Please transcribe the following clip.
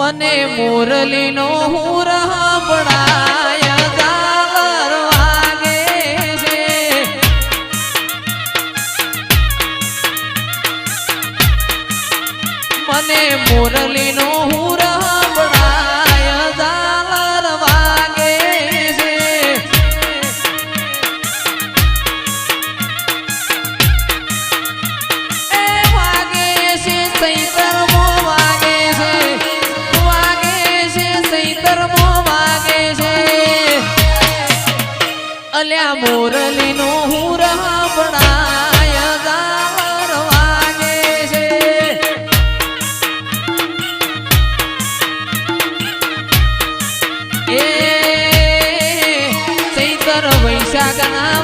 મને મોરલીનો હું છે. મને મોરલીનો હું અલ્યા ઝાલર વાગે છે. એ ચૈતર વૈશાખના